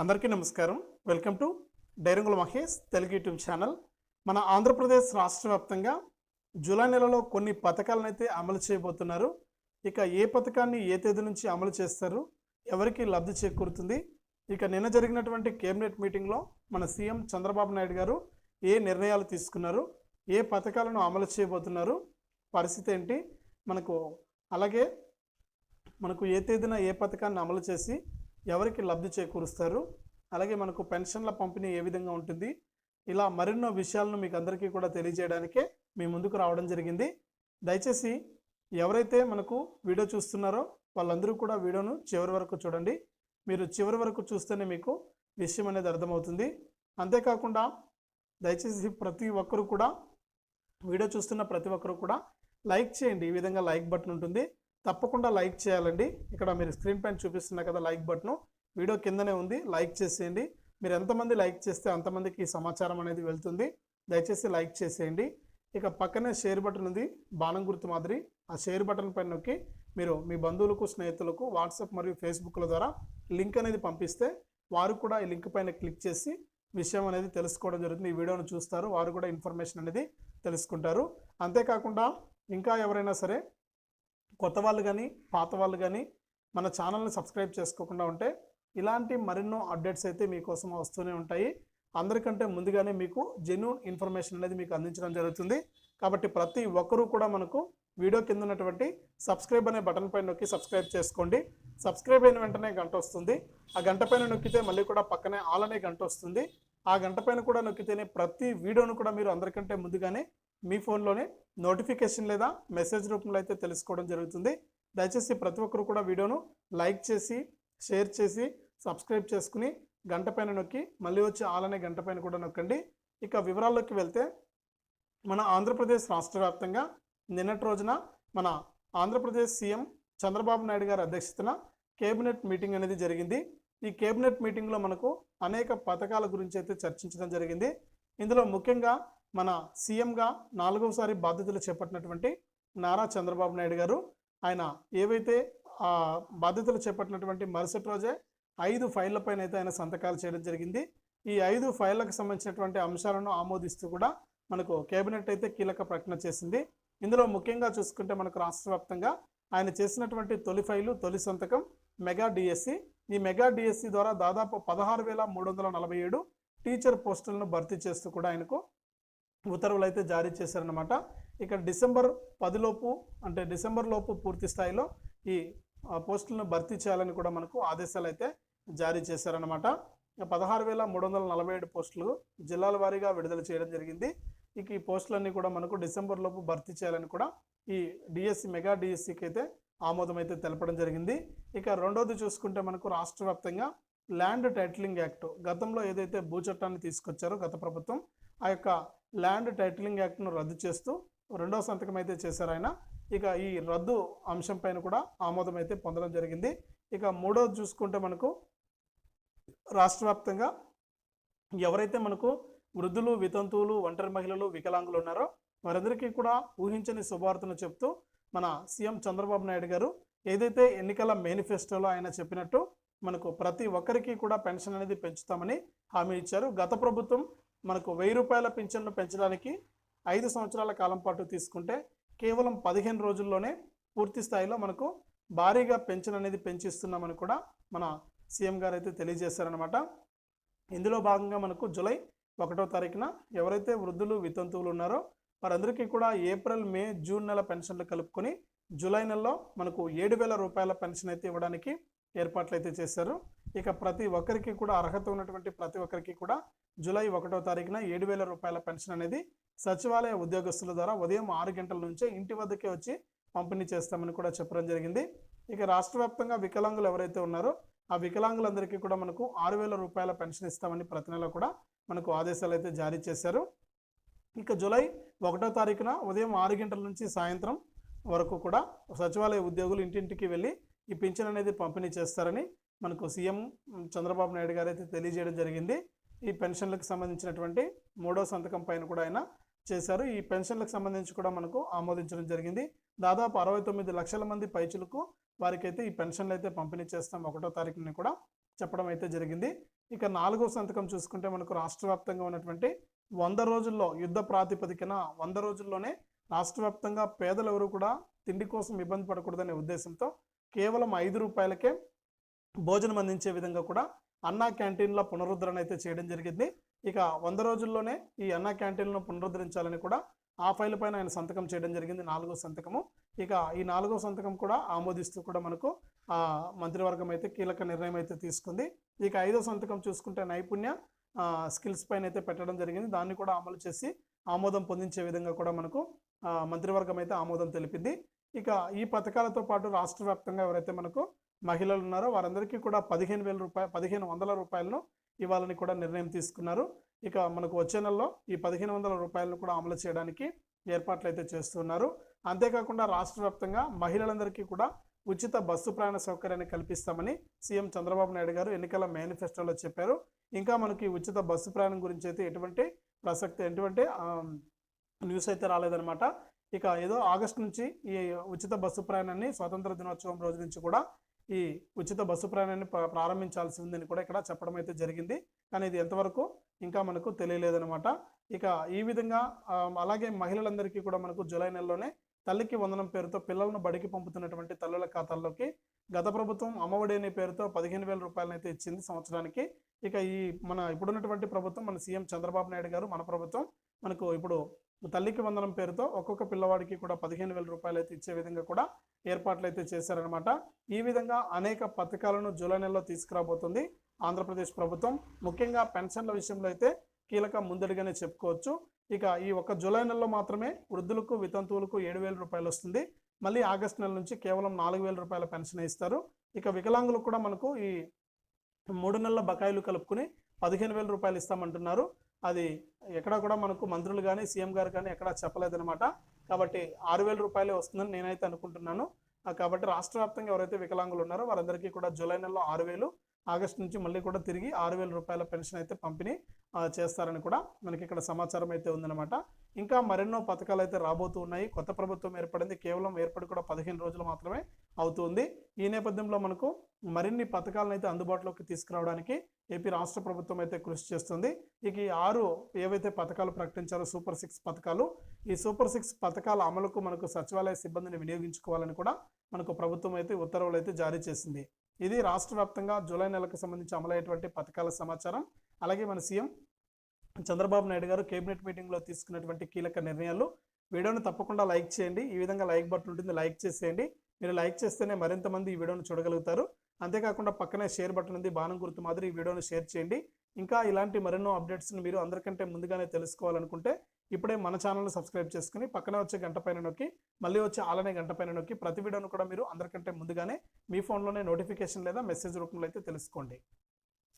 అందరికీ నమస్కారం. Welcome to డైరంగుల మహేష్ తెలుగు యూట్యూబ్ ఛానల్. మన ఆంధ్రప్రదేశ్ రాష్ట్ర వ్యాప్తంగా జూలై నెలలో కొన్ని పథకాలను అయితే అమలు చేయబోతున్నారు. ఇక ఏ పథకాన్ని ఏ తేదీ నుంచి అమలు చేస్తారు ఎవరికి లబ్ధి చేకూరుతుంది ఇక నిన్న జరిగినటువంటి కేబినెట్ మీటింగ్లో మన సీఎం చంద్రబాబు నాయుడు గారు ఏ నిర్ణయాలు తీసుకున్నారు ఏ పథకాలను అమలు చేయబోతున్నారు పరిస్థితి ఏంటి మనకు అలాగే మనకు ఏ తేదీన ఏ పథకాన్ని అమలు చేసి ఎవరికి లబ్ధి చేకూరుస్తారు? అలాగే మనకు పెన్షన్ల పంపిణీ ఏ విధంగా ఉంటుంది? ఇలా మరెన్నో విషయాలను మీకు అందరికీ కూడా తెలియజేయడానికే మీ ముందుకు రావడం జరిగింది. దయచేసి ఎవరైతే మనకు వీడియో చూస్తున్నారో వాళ్ళందరూ కూడా వీడియోను చివరి వరకు చూడండి. మీరు చివరి వరకు చూస్తేనే మీకు విషయం అనేది అర్థమవుతుంది. అంతేకాకుండా దయచేసి ప్రతి ఒక్కరు కూడా వీడియో చూస్తున్న ప్రతి ఒక్కరు కూడా లైక్ చేయండి. ఈ విధంగా లైక్ బటన్ ఉంటుంది. తప్పకుండా లైక్ చేయాలండి. ఇక్కడ మీరు స్క్రీన్ పైన చూపిస్తున్న కదా లైక్ బటన్. వీడియో కిందనే ఉంది. లైక్ చేసేయండి. మీరు ఎంతమంది లైక్ చేస్తే అంతమందికి ఈ సమాచారం అనేది వెళ్తుంది. దయచేసి లైక్ చేసేయండి. ఇక పక్కనే షేర్ బటన్ ఉంది. బాణం గుర్తు మాదిరి. ఆ షేర్ బటన్ పైన నొక్కి మీరు మీ బంధువులకు స్నేహితులకు వాట్సాప్ మరియు ఫేస్బుక్ల ద్వారా లింక్ అనేది పంపిస్తే వారు కూడా ఈ లింక్ పైన క్లిక్ చేసి విషయం అనేది తెలుసుకోవడం జరుగుతుంది. ఈ వీడియోను చూస్తారు. వారు కూడా ఇన్ఫర్మేషన్ అనేది తెలుసుకుంటారు. అంతేకాకుండా ఇంకా ఎవరైనా సరే కొత్త వాళ్ళు కానీ పాత వాళ్ళు కానీ మన ఛానల్ని సబ్స్క్రైబ్ చేసుకోకుండా ఉంటే ఇలాంటి మరెన్నో అప్డేట్స్ అయితే మీకోసం వస్తూనే ఉంటాయి. అందరికంటే ముందుగానే మీకు జెన్యున్ ఇన్ఫర్మేషన్ అనేది మీకు అందించడం జరుగుతుంది. కాబట్టి ప్రతి ఒక్కరూ కూడా మనకు వీడియో కింద ఉన్నటువంటి సబ్స్క్రైబ్ అనే బటన్ పైన నొక్కి సబ్స్క్రైబ్ చేసుకోండి. సబ్స్క్రైబ్ అయిన వెంటనే గంట వస్తుంది. ఆ గంట పైన నొక్కితే మళ్ళీ కూడా పక్కనే ఆల్ అనే గంట వస్తుంది. ఆ గంట పైన కూడా నొక్కితేనే ప్రతి వీడియోను కూడా మీరు అందరికంటే ముందుగానే మీ ఫోన్లోనే నోటిఫికేషన్ లేదా మెసేజ్ రూపంలో అయితే తెలుసుకోవడం జరుగుతుంది. దయచేసి ప్రతి ఒక్కరు కూడా వీడియోను లైక్ చేసి షేర్ చేసి సబ్స్క్రైబ్ చేసుకుని గంట పైన నొక్కి మళ్ళీ వచ్చి ఆలనే గంట పైన కూడా నొక్కండి. ఇక వివరాల్లోకి వెళ్తే మన ఆంధ్రప్రదేశ్ రాష్ట్ర వ్యాప్తంగా నిన్నటి రోజున మన ఆంధ్రప్రదేశ్ సీఎం చంద్రబాబు నాయుడు గారి అధ్యక్షతన కేబినెట్ మీటింగ్ అనేది జరిగింది. ఈ కేబినెట్ మీటింగ్లో మనకు అనేక పథకాల గురించి అయితే చర్చించడం జరిగింది. ఇందులో ముఖ్యంగా మన సీఎంగా నాలుగవసారి బాధ్యతలు చేపట్టినటువంటి నారా చంద్రబాబు నాయుడు గారు. ఆయన ఏవైతే ఆ బాధ్యతలు చేపట్టినటువంటి మరుసటి రోజే ఐదు ఫైళ్ళపైన అయితే ఆయన సంతకాలు చేయడం జరిగింది. ఈ ఐదు ఫైళ్ళకు సంబంధించినటువంటి అంశాలను ఆమోదిస్తూ కూడా మనకు కేబినెట్ అయితే కీలక ప్రకటన చేసింది. ఇందులో ముఖ్యంగా చూసుకుంటే మనకు రాష్ట్ర వ్యాప్తంగా ఆయన చేసినటువంటి తొలి ఫైలు తొలి సంతకం మెగా డిఎస్సి. ఈ మెగా డిఎస్సి ద్వారా దాదాపు పదహారు వేల మూడు వందల నలభై ఏడు టీచర్ పోస్టులను భర్తీ చేస్తూ కూడా ఆయనకు ఉత్తర్వులు అయితే జారీ చేశారనమాట ఇక్కడ డిసెంబర్ పదిలోపు అంటే డిసెంబర్ లోపు పూర్తి స్థాయిలో ఈ పోస్టులను భర్తీ చేయాలని కూడా మనకు ఆదేశాలు అయితే జారీ చేశారనమాట పదహారు వేల మూడు వందల నలభై ఏడు పోస్టులు జిల్లాల వారీగా విడుదల చేయడం జరిగింది. ఇక ఈ పోస్టులన్నీ కూడా మనకు డిసెంబర్ లోపు భర్తీ చేయాలని కూడా ఈ డిఎస్సి మెగా డిఎస్సికి అయితే ఆమోదం అయితే తెలపడం జరిగింది. ఇక రెండోది చూసుకుంటే మనకు రాష్ట్ర వ్యాప్తంగా ల్యాండ్ టైటిలింగ్ యాక్ట్ గతంలో ఏదైతే భూ చట్టాన్ని తీసుకొచ్చారో గత ప్రభుత్వం ఆ యొక్క ల్యాండ్ టైటిలింగ్ యాక్ట్ను రద్దు చేస్తూ రెండో సంతకం అయితే చేశారు ఆయన. ఇక ఈ రద్దు అంశం పైన కూడా ఆమోదం అయితే పొందడం జరిగింది. ఇక మూడోది చూసుకుంటే మనకు రాష్ట్ర వ్యాప్తంగా ఎవరైతే మనకు వృద్ధులు వితంతువులు ఒంటరి మహిళలు వికలాంగులు ఉన్నారో వారందరికీ కూడా ఊహించని శుభార్తను చెప్తూ మన సీఎం చంద్రబాబు నాయుడు గారు ఏదైతే ఎన్నికల మేనిఫెస్టోలో ఆయన చెప్పినట్టు మనకు ప్రతి ఒక్కరికి కూడా పెన్షన్ అనేది పెంచుతామని హామీ ఇచ్చారు. గత ప్రభుత్వం మనకు వెయ్యి రూపాయల పింఛన్ను పెంచడానికి ఐదు సంవత్సరాల కాలం పాటు తీసుకుంటే కేవలం పదిహేను రోజుల్లోనే పూర్తి స్థాయిలో మనకు భారీగా పెన్షన్ అనేది పెంచిస్తున్నామని కూడా మన సీఎం గారు అయితే తెలియజేశారనమాట ఇందులో భాగంగా మనకు జూలై ఒకటో తారీఖున ఎవరైతే వృద్ధులు వితంతువులు ఉన్నారో వారందరికీ కూడా ఏప్రిల్ మే జూన్ నెల పెన్షన్లు కలుపుకొని జూలై నెలలో మనకు ఏడు వేల రూపాయల పెన్షన్ అయితే ఇవ్వడానికి ఏర్పాట్లు అయితే చేశారు. ఇక ప్రతి ఒక్కరికి కూడా అర్హత ఉన్నటువంటి ప్రతి ఒక్కరికి కూడా జూలై ఒకటో తారీఖున ఏడు వేల రూపాయల పెన్షన్ అనేది సచివాలయ ఉద్యోగస్తుల ద్వారా ఉదయం ఆరు గంటల నుంచే ఇంటి వద్దకే వచ్చి పంపిణీ చేస్తామని కూడా చెప్పడం జరిగింది. ఇక రాష్ట్ర వ్యాప్తంగా వికలాంగులు ఎవరైతే ఉన్నారో ఆ వికలాంగులందరికీ కూడా మనకు ఆరు వేల రూపాయల పెన్షన్ ఇస్తామని ప్రతి నెల కూడా మనకు ఆదేశాలు అయితే జారీ చేశారు. ఇక జూలై ఒకటో తారీఖున ఉదయం ఆరు గంటల నుంచి సాయంత్రం వరకు కూడా సచివాలయ ఉద్యోగులు ఇంటింటికి వెళ్ళి ఈ పింఛన్ అనేది పంపిణీ చేస్తారని మనకు సీఎం చంద్రబాబు నాయుడు గారు అయితే తెలియజేయడం జరిగింది. ఈ పెన్షన్లకు సంబంధించినటువంటి మూడో సంతకం పైన కూడా ఆయన చేశారు. ఈ పెన్షన్లకు సంబంధించి కూడా మనకు ఆమోదించడం జరిగింది. దాదాపు అరవై తొమ్మిది లక్షల మంది పైచులకు వారికైతే ఈ పెన్షన్లు అయితే పంపిణీ చేస్తాం. ఒకటో తారీఖుని కూడా చెప్పడం అయితే జరిగింది. ఇక నాలుగో సంతకం చూసుకుంటే మనకు రాష్ట్ర వ్యాప్తంగా ఉన్నటువంటి వంద రోజుల్లో యుద్ధ ప్రాతిపదికన వంద రోజుల్లోనే రాష్ట్ర వ్యాప్తంగా పేదలు ఎవరు కూడా తిండి కోసం ఇబ్బంది పడకూడదనే ఉద్దేశంతో కేవలం ఐదు రూపాయలకే భోజనం అందించే విధంగా కూడా అన్నా క్యాంటీన్ల పునరుద్ధరణ అయితే చేయడం జరిగింది. ఇక వంద రోజుల్లోనే ఈ అన్నా క్యాంటీన్లను పునరుద్ధరించాలని కూడా ఆ ఫైల్ పైన ఆయన సంతకం చేయడం జరిగింది నాలుగో సంతకము. ఇక ఈ నాలుగో సంతకం కూడా ఆమోదిస్తూ కూడా మనకు ఆ మంత్రివర్గం అయితే కీలక నిర్ణయం అయితే తీసుకుంది. ఇక ఐదో సంతకం చూసుకుంటే నైపుణ్య స్కిల్స్ పైన అయితే పెట్టడం జరిగింది. దాన్ని కూడా అమలు చేసి ఆమోదం పొందించే విధంగా కూడా మనకు మంత్రివర్గం అయితే ఆమోదం తెలిపింది. ఇక ఈ పథకాలతో పాటు రాష్ట్ర వ్యాప్తంగా ఎవరైతే మనకు మహిళలు ఉన్నారో వారందరికీ కూడా పదిహేను వేల రూపాయలు పదిహేను వందల రూపాయలను ఇవ్వాలని కూడా నిర్ణయం తీసుకున్నారు. ఇక మనకు వచ్చే నెలలో ఈ పదిహేను వందల రూపాయలను కూడా అమలు చేయడానికి ఏర్పాట్లు అయితే చేస్తున్నారు. అంతేకాకుండా రాష్ట్ర వ్యాప్తంగా మహిళలందరికీ కూడా ఉచిత బస్సు ప్రయాణ సౌకర్యాన్ని కల్పిస్తామని సీఎం చంద్రబాబు నాయుడు గారు ఎన్నికల మేనిఫెస్టోలో చెప్పారు. ఇంకా మనకి ఉచిత బస్సు ప్రయాణం గురించి అయితే ఎటువంటి ప్రసక్తి ఎటువంటి న్యూస్ అయితే రాలేదన్నమాట. ఇక ఏదో ఆగస్టు నుంచి ఈ ఉచిత బస్సు ప్రయాణాన్ని స్వాతంత్ర దినోత్సవం రోజు నుంచి కూడా ఈ ఉచిత బస్సు ప్రయాణాన్ని ప్రారంభించాల్సి ఉందని కూడా ఇక్కడ చెప్పడం అయితే జరిగింది. కానీ ఇది ఎంతవరకు ఇంకా మనకు తెలియలేదన్నమాట. ఇక ఈ విధంగా అలాగే మహిళలందరికీ కూడా మనకు జూలై నెలలోనే తల్లికి వందనం పేరుతో పిల్లలను బడికి పంపుతున్నటువంటి తల్లుల ఖాతాల్లోకి గత ప్రభుత్వం అమ్మఒడి అనే పేరుతో పదిహేను వేల రూపాయలను అయితే ఇచ్చింది సంవత్సరానికి. ఇక ఈ మన ఇప్పుడున్నటువంటి ప్రభుత్వం మన సీఎం చంద్రబాబు నాయుడు గారు మన ప్రభుత్వం మనకు ఇప్పుడు తల్లికి వందనం పేరుతో ఒక్కొక్క పిల్లవాడికి కూడా పదిహేను వేల రూపాయలు అయితే ఇచ్చే విధంగా కూడా ఏర్పాట్లు అయితే చేశారనమాట ఈ విధంగా అనేక పథకాలను జూలై నెలలో తీసుకురాబోతుంది ఆంధ్రప్రదేశ్ ప్రభుత్వం. ముఖ్యంగా పెన్షన్ల విషయంలో అయితే కీలక ముందడిగానే చెప్పుకోవచ్చు. ఇక ఈ ఒక్క జూలై నెలలో మాత్రమే వృద్ధులకు వితంతువులకు ఏడు వేల రూపాయలు వస్తుంది. మళ్ళీ ఆగస్టు నెల నుంచి కేవలం నాలుగు వేల రూపాయల పెన్షన్ ఇస్తారు. ఇక వికలాంగులకు కూడా మనకు ఈ మూడు నెలల బకాయిలు కలుపుకుని పదిహేను వేల రూపాయలు ఇస్తామంటున్నారు. అది ఎక్కడ కూడా మనకు మంత్రులు కానీ సీఎం గారు కానీ ఎక్కడా చెప్పలేదనమాట కాబట్టి ఆరు వేల రూపాయలే వస్తుందని నేనైతే అనుకుంటున్నాను. కాబట్టి రాష్ట్ర వ్యాప్తంగా ఎవరైతే వికలాంగులు ఉన్నారో వారందరికీ కూడా జూలై నెలలో ఆరు వేలు ఆగస్టు నుంచి మళ్ళీ కూడా తిరిగి ఆరు వేల రూపాయల పెన్షన్ అయితే పంపిణీ చేస్తారని కూడా మనకి ఇక్కడ సమాచారం అయితే ఉందన్నమాట. ఇంకా మరెన్నో పథకాలు అయితే రాబోతూ ఉన్నాయి. కొత్త ప్రభుత్వం ఏర్పడింది. కేవలం ఏర్పడి కూడా పదిహేను రోజులు మాత్రమే అవుతుంది ఈ నేపథ్యంలో మనకు మరిన్ని పథకాలను అయితే అందుబాటులోకి తీసుకురావడానికి ఏపీ రాష్ట్ర ప్రభుత్వం అయితే కృషి చేస్తుంది. ఇక ఈ ఆరు ఏవైతే పథకాలు ప్రకటించారో సూపర్ సిక్స్ పథకాలు ఈ సూపర్ సిక్స్ పథకాల అమలుకు మనకు సచివాలయ సిబ్బందిని వినియోగించుకోవాలని కూడా మనకు ప్రభుత్వం అయితే ఉత్తర్వులు అయితే జారీ చేసింది. ఇది రాష్ట్ర వ్యాప్తంగా జూలై నెలకు సంబంధించి అమలయ్యేటువంటి పథకాల సమాచారం. అలాగే మన సీఎం చంద్రబాబు నాయుడు గారు కేబినెట్ మీటింగ్లో తీసుకున్నటువంటి కీలక నిర్ణయాలు. వీడియోను తప్పకుండా లైక్ చేయండి. ఈ విధంగా లైక్ బటన్ ఉంటుంది. లైక్ చేసేయండి. మీరు లైక్ చేస్తేనే మరింత మంది ఈ వీడియోను చూడగలుగుతారు. అంతేకాకుండా పక్కనే షేర్ బటన్ ఉంది బాణం గుర్తు మాదిరి ఈ వీడియోను షేర్ చేయండి. ఇంకా ఇలాంటి మరెన్నో అప్డేట్స్ని మీరు అందరికంటే ముందుగానే తెలుసుకోవాలనుకుంటే ఇప్పుడే మన ఛానల్ని సబ్స్క్రైబ్ చేసుకుని పక్కనే వచ్చే గంట పైన నొక్కి మళ్ళీ వచ్చే ఆలనే గంట పైన నొక్కి ప్రతి వీడియోను కూడా మీరు అందరికంటే ముందుగానే మీ ఫోన్లోనే నోటిఫికేషన్ లేదా మెసేజ్ రూపంలో అయితే తెలుసుకోండి.